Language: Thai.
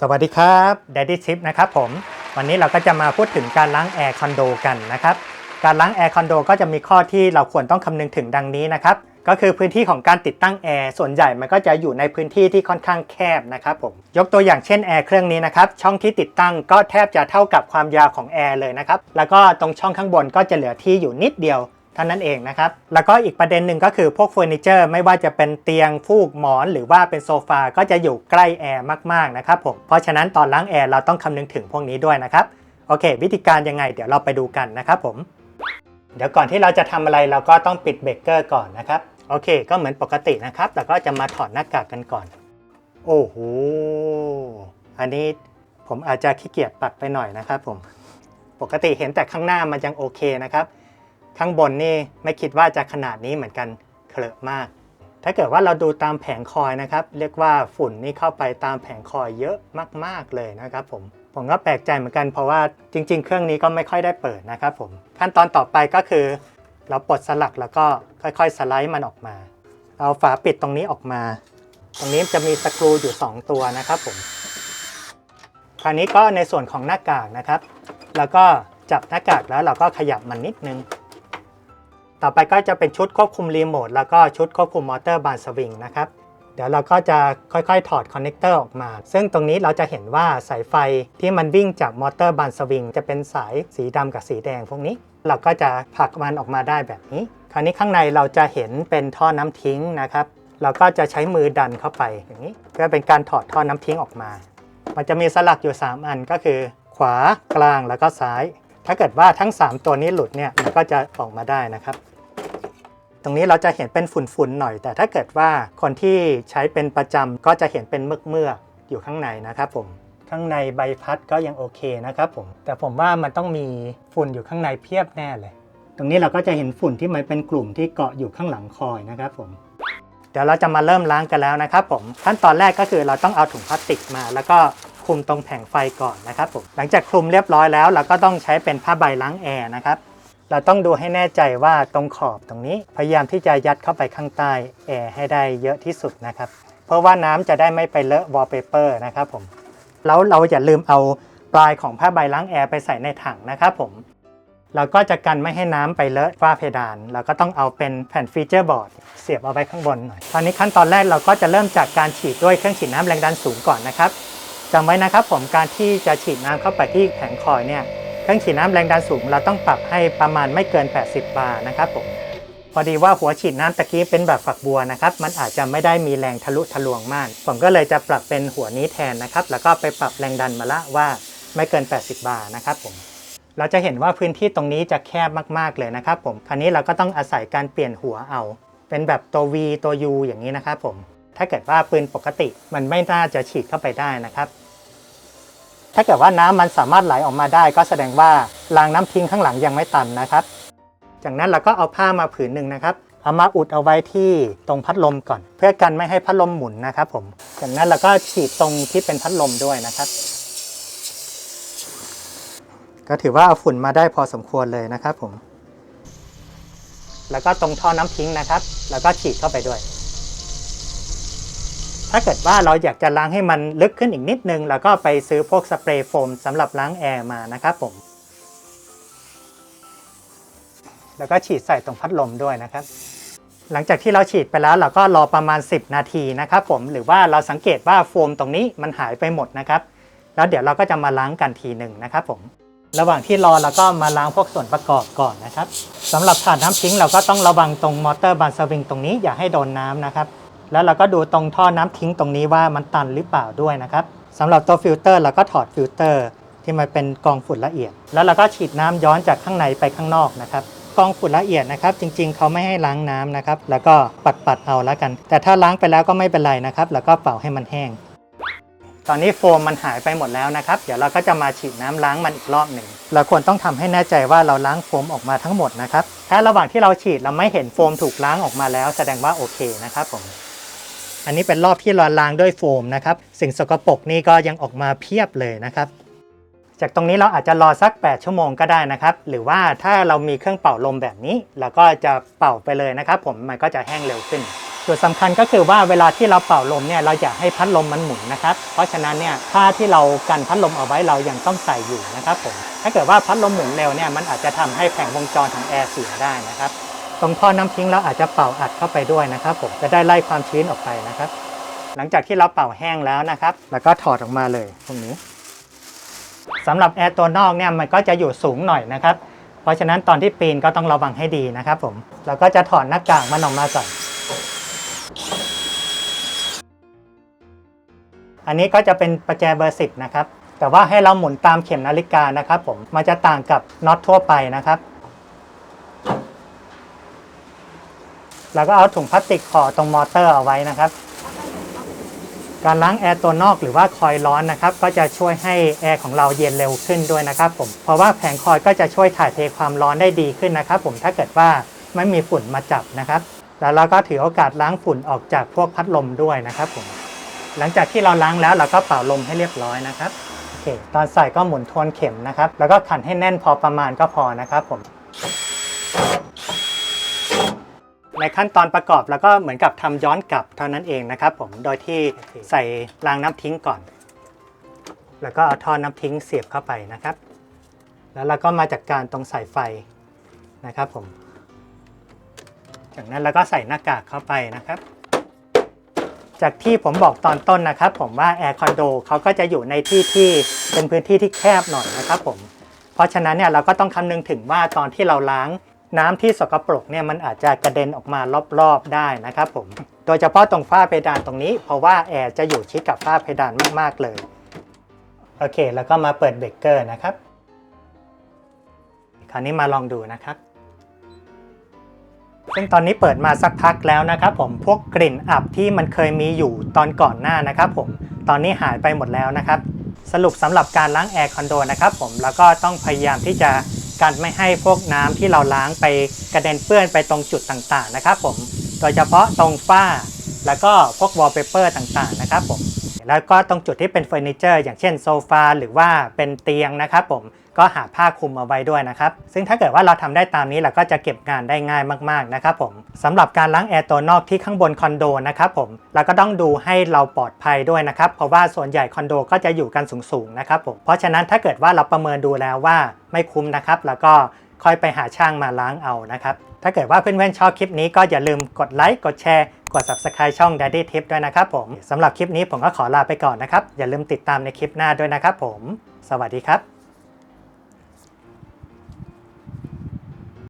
สวัสดีครับ Daddy Chip นะครับผม วันนี้เราก็จะมาพูดถึงการล้างแอร์คอนโดกันนะครับ การล้างแอร์คอนโดก็จะมีข้อที่เราควรต้องคำนึงถึงดังนี้นะครับ ก็คือพื้นที่ของการติดตั้งแอร์ส่วนใหญ่มันก็จะอยู่ในพื้นที่ที่ค่อนข้างแคบนะครับผม ยกตัวอย่างเช่นแอร์เครื่องนี้นะครับ ช่องที่ติดตั้งก็แทบจะเท่ากับความยาวของแอร์เลยนะครับ แล้วก็ตรงช่องข้างบนก็จะเหลือที่อยู่นิดเดียว ท่านั้นเองนะครับ แล้วก็อีกประเด็นหนึ่งก็คือพวกเฟอร์นิเจอร์ไม่ว่าจะเป็นเตียงฟูกหมอน หรือว่าเป็นโซฟาก็จะอยู่ใกล้แอร์มากๆนะครับผมเพราะฉะนั้นตอนล้างแอร์เราต้องคำนึงถึงพวกนี้ด้วยนะครับโอเค วิธีการยังไงเดี๋ยวเราไปดูกันนะครับผม เดี๋ยวก่อนที่เราจะทำอะไรเราก็ต้องปิดเบรกเกอร์ก่อนนะครับโอเค ก็เหมือนปกตินะครับแล้วก็จะมาถอดหน้ากากกันก่อน โอ้โหอันนี้ผมอาจจะขี้เกียจปัดไปหน่อยนะครับผมปกติเห็นแต่ข้างหน้ามันยังโอเคนะครับ ข้างบนนี่ไม่คิดว่าจะขนาดนี้เหมือนกันเคลอะมาก ถ้าเกิดว่าเราดูตามแผงคอยนะครับ เรียกว่าฝุ่นนี่เข้าไปตามแผงคอยเยอะมาก ๆเลยนะครับผมผมก็แปลกใจเหมือนกันเพราะว่าจริง ๆ เครื่องนี้ก็ไม่ค่อยได้เปิดนะครับผมขั้นตอนต่อไปก็คือ เราปลดสลักแล้วก็ค่อยๆสไลด์มันออกมา เอาฝาปิดตรงนี้ออกมา ตรงนี้จะมีสกรูอยู่ 2 ตัวนะครับผมคราวนี้ก็ในส่วนของหน้ากากนะครับ แล้วก็จับหน้ากากแล้วเราก็ขยับมันนิดนึง ต่อไปก็จะเป็นชุดควบคุมรีโมทแล้วก็ชุดควบคุมมอเตอร์บานสวิงนะครับเดี๋ยวเราก็จะค่อยๆ ถอดคอนเนคเตอร์ออกมา ซึ่งตรงนี้เราจะเห็นว่าสายไฟที่มันวิ่งจากมอเตอร์บานสวิงจะเป็นสายสีดำกับสีแดงพวกนี้ เราก็จะผลักมันออกมาได้แบบนี้ คราวนี้ข้างในเราจะเห็นเป็นท่อน้ำทิ้งนะครับ เราก็จะใช้มือดันเข้าไปอย่างนี้ เพื่อเป็นการถอดท่อน้ำทิ้งออกมา มันจะมีสลักอยู่ 3 อันก็คือ ขวากลางแล้วก็ซ้าย ถ้าเกิดว่าทั้ง 3 ตัวนี้หลุดเนี่ยมันก็จะออกมาได้นะครับ ตรงนี้เราจะเห็นเป็นฝุ่นๆหน่อย แต่ถ้าเกิดว่าคนที่ใช้เป็นประจำก็จะเห็นเป็นเมือกๆอยู่ข้างในนะครับผมข้างในใบพัดก็ยังโอเคนะครับผมแต่ผมว่ามันต้องมีฝุ่นอยู่ข้างในเพียบแน่เลย ตรงนี้เราก็จะเห็นฝุ่นที่มันเป็นกลุ่มที่เกาะอยู่ข้างหลังคอยนะครับผมเดี๋ยวเราจะมาเริ่มล้างกันแล้วนะครับผมขั้นตอนแรกก็คือเราต้องเอาถุงพลาสติกมา แล้วก็ คลุมตรงแผงไฟก่อนนะครับผมหลังจากคลุมเรียบร้อยแล้ว เราก็ต้องใช้เป็นผ้าใบล้างแอร์นะครับเราต้องดูให้แน่ใจว่าตรงขอบตรงนี้ พยายามที่จะยัดเข้าไปข้างใต้แอร์ให้ได้เยอะที่สุดนะครับ เพราะว่าน้ำจะได้ไม่ไปเลอะวอลเปเปอร์นะครับผมแล้วเราอย่าลืมเอาปลายของผ้าใบล้างแอร์ไปใส่ในถังนะครับผมเราก็จะกันไม่ให้น้ำไปเลอะฝ้าเพดาน เราก็ต้องเอาเป็นแผ่นฟีเจอร์บอร์ดเสียบเอาไว้ข้างบนหน่อยตอนนี้ขั้นตอนแรกเราก็จะเริ่มจากการฉีดด้วยเครื่องฉีดน้ำแรงดันสูงก่อนนะครับ จำไว้นะครับผมการที่จะฉีดน้ำเข้าไปที่แผงคอยเนี่ยเครื่องฉีดน้ำแรงดันสูง เราต้องปรับให้ประมาณไม่เกิน 80 บาร์นะครับผมพอดีว่าหัวฉีดน้ำตะกี้เป็นแบบฝักบัวนะครับ มันอาจจะไม่ได้มีแรงทะลุทะลวงมาก ผมก็เลยจะปรับเป็นหัวนี้แทนนะครับ แล้วก็ไปปรับแรงดันมาละว่าไม่เกิน 80 บาร์นะครับผมเราจะเห็นว่าพื้นที่ตรงนี้จะแคบมากๆเลยนะครับผม คราวนี้เราก็ต้องอาศัยการเปลี่ยนหัวเอา เป็นแบบตัว V ตัว U อย่างนี้นะครับผม ถ้าเกิดว่าปืนปกติมันไม่น่าจะฉีดเข้าไปได้นะครับ ถ้าเกิดว่าน้ำมันสามารถไหลออกมาได้ ก็แสดงว่ารางน้ำทิ้งข้างหลังยังไม่ตันนะครับ จากนั้นเราก็เอาผ้ามาผืนหนึ่งนะครับเอามาอุดเอาไว้ที่ตรงพัดลมก่อน เพื่อกันไม่ให้พัดลมหมุนนะครับผมจากนั้นเราก็ฉีดตรงที่เป็นพัดลมด้วยนะครับ ก็ถือว่าเอาฝุ่นมาได้พอสมควรเลยนะครับผมแล้วก็ตรงท่อน้ำทิ้งนะครับ แล้วก็ฉีดเข้าไปด้วย ถ้าเกิดว่าเราอยากจะล้างให้มันลึกขึ้นอีกนิดนึงเราก็ไปซื้อพวกสเปรย์โฟมสำหรับล้างแอร์มานะครับผม แล้วก็ฉีดใส่ตรงพัดลมด้วยนะครับ หลังจากที่เราฉีดไปแล้วเราก็รอประมาณ 10 นาทีนะครับผมหรือว่าเราสังเกตว่าโฟมตรงนี้มันหายไปหมดนะครับ แล้วเดี๋ยวเราก็จะมาล้างกันทีหนึ่งนะครับผมระหว่างที่รอเราก็มาล้างพวกส่วนประกอบก่อนนะครับสำหรับถาดน้ำทิ้งเราก็ต้องระวังตรงมอเตอร์บานสวิงตรงนี้อย่าให้โดนน้ำนะครับ แล้วเราก็ดูตรงท่อน้ำทิ้งตรงนี้ว่ามันตันหรือเปล่าด้วยนะครับสำหรับตัวฟิลเตอร์เราก็ถอดฟิลเตอร์ที่มันเป็นกองฝุ่นละเอียด แล้วเราก็ฉีดน้ำย้อนจากข้างในไปข้างนอกนะครับกองฝุ่นละเอียดนะครับ จริง ๆเขาไม่ให้ล้างน้ำนะครับ แล้วก็ปัดๆเอาแล้วกัน แต่ถ้าล้างไปแล้วก็ไม่เป็นไรนะครับ แล้วก็เป่าให้มันแห้ง ตอนนี้โฟมมันหายไปหมดแล้วนะครับ เดี๋ยวเราก็จะมาฉีดน้ำล้างมันอีกรอบหนึ่งเราควรต้องทำให้แน่ใจว่าเราล้างโฟมออกมาทั้งหมดนะครับ ถ้าระหว่างที่เราฉีดเราไม่เห็นโฟมถูกล้างออกมาแล้ว แสดงว่าโอเคนะครับผม อันนี้เป็นรอบที่เราล้างด้วยโฟมนะครับ สิ่งสกปรกนี่ก็ยังออกมาเพียบเลยนะครับจากตรงนี้เราอาจจะรอสัก 8 ชั่วโมงก็ได้นะครับ หรือว่าถ้าเรามีเครื่องเป่าลมแบบนี้ เราก็จะเป่าไปเลยนะครับ ผมมันก็จะแห้งเร็วขึ้นจุดสำคัญก็คือว่าเวลาที่เราเป่าลมเนี่ยเราอยากให้พัดลมมันหมุนนะครับ เพราะฉะนั้นเนี่ยค่าที่เรากันพัดลมเอาไว้เรายังต้องใส่อยู่นะครับผมถ้าเกิดว่าพัดลมหมุนเร็วเนี่ยมันอาจจะทำให้แผงวงจรของแอร์เสียได้นะครับ ตรงท่อน้ำทิ้งเราอาจจะเป่าอัดเข้าไปด้วยนะครับ ผมจะได้ไล่ความชื้นออกไปนะครับ หลังจากที่เราเป่าแห้งแล้วนะครับ แล้วก็ถอดออกมาเลยตรงนี้สำหรับแอร์ตัวนอกเนี่ยมันก็จะอยู่สูงหน่อยนะครับ เพราะฉะนั้นตอนที่ปีนก็ต้องระวังให้ดีนะครับผมเราก็จะถอดหน้ากากมันออกมาก่อนอันนี้ก็จะเป็นประแจเบอร์สิบนะครับ แต่ว่าให้เราหมุนตามเข็มนาฬิกานะครับผม มันจะต่างกับน็อตทั่วไปนะครับ แล้วก็เอาถุงพลาสติกห่อตรงมอเตอร์เอาไว้นะครับ การล้างแอร์ตัวนอกหรือว่าคอยล์ร้อนนะครับ ก็จะช่วยให้แอร์ของเราเย็นเร็วขึ้นด้วยนะครับผม เพราะว่าแผงคอยล์ก็จะช่วยถ่ายเทความร้อนได้ดีขึ้นนะครับ ผมถ้าเกิดว่าไม่มีฝุ่นมาจับนะครับ แล้วเราก็ถือโอกาสล้างฝุ่นออกจากพวกพัดลมด้วยนะครับผม หลังจากที่เราล้างแล้วเราก็เป่าลมให้เรียบร้อยนะครับ โอเค ตอนใส่ก็หมุนทวนเข็มนะครับ แล้วก็ขันให้แน่นพอประมาณก็พอนะครับผม ในขั้นตอนประกอบแล้วก็เหมือนกับทำย้อนกลับเท่านั้นเองนะครับผมโดยที่ใส่รางน้ำทิ้งก่อน แล้วก็เอาท่อน้ำทิ้งเสียบเข้าไปนะครับ แล้วเราก็มาจัดการตรงสายไฟนะครับผมจากนั้นเราก็ใส่หน้ากากเข้าไปนะครับ จากที่ผมบอกตอนต้นนะครับ ผมว่าแอร์คอนโดเขาก็จะอยู่ในที่ที่เป็นพื้นที่ที่แคบหน่อยนะครับผมเพราะฉะนั้นเนี่ยเราก็ต้องคำนึงถึงว่าตอนที่เราล้าง น้ำที่สกปรกเนี่ยมันอาจจะกระเด็นออกมารอบๆได้นะครับผม โดยเฉพาะตรงฝ้าเพดานตรงนี้ เพราะว่าแอร์จะอยู่ชิดกับฝ้าเพดานมากๆเลย โอเค แล้วก็มาเปิดเบรกเกอร์นะครับ คราวนี้มาลองดูนะครับซึ่งตอนนี้เปิดมาสักพักแล้วนะครับผม พวกกลิ่นอับที่มันเคยมีอยู่ตอนก่อนหน้านะครับผม ตอนนี้หายไปหมดแล้วนะครับ สรุปสำหรับการล้างแอร์คอนโดนะครับผม แล้วก็ต้องพยายามที่จะ กันไม่ให้พวกน้ำที่เราล้างไปกระเด็นเปื้อนไปตรงจุดต่างๆนะครับผมโดยเฉพาะตรงฝ้า แล้วก็พวกวอลเปเปอร์ต่างๆนะครับผมแล้วก็ตรงจุดที่เป็นเฟอร์นิเจอร์อย่างเช่นโซฟาหรือว่าเป็นเตียงนะครับผม ก็หาผ้าคลุมเอาไว้ด้วยนะครับ ซึ่งถ้าเกิดว่าเราทำได้ตามนี้เราก็จะเก็บงานได้ง่ายมากๆนะครับผมสำหรับการล้างแอร์ตัวนอกที่ข้างบนคอนโดนะครับผมเราก็ต้องดูให้เราปลอดภัยด้วยนะครับ เพราะว่าส่วนใหญ่คอนโดก็จะอยู่กันสูงๆนะครับผมเพราะฉะนั้นถ้าเกิดว่าเราประเมินดูแล้วว่าไม่คุ้มนะครับ แล้วก็ค่อยไปหาช่างมาล้างเอานะครับ ถ้าเกิดว่าเพื่อนๆชอบคลิปนี้ก็อย่าลืมกดไลค์กดแชร์กด subscribe ช่อง Daddy Tip ด้วยนะครับผมสำหรับคลิปนี้ผมก็ขอลาไปก่อนนะครับ อย่าลืมติดตามในคลิปหน้าด้วยนะครับผม สวัสดีครับ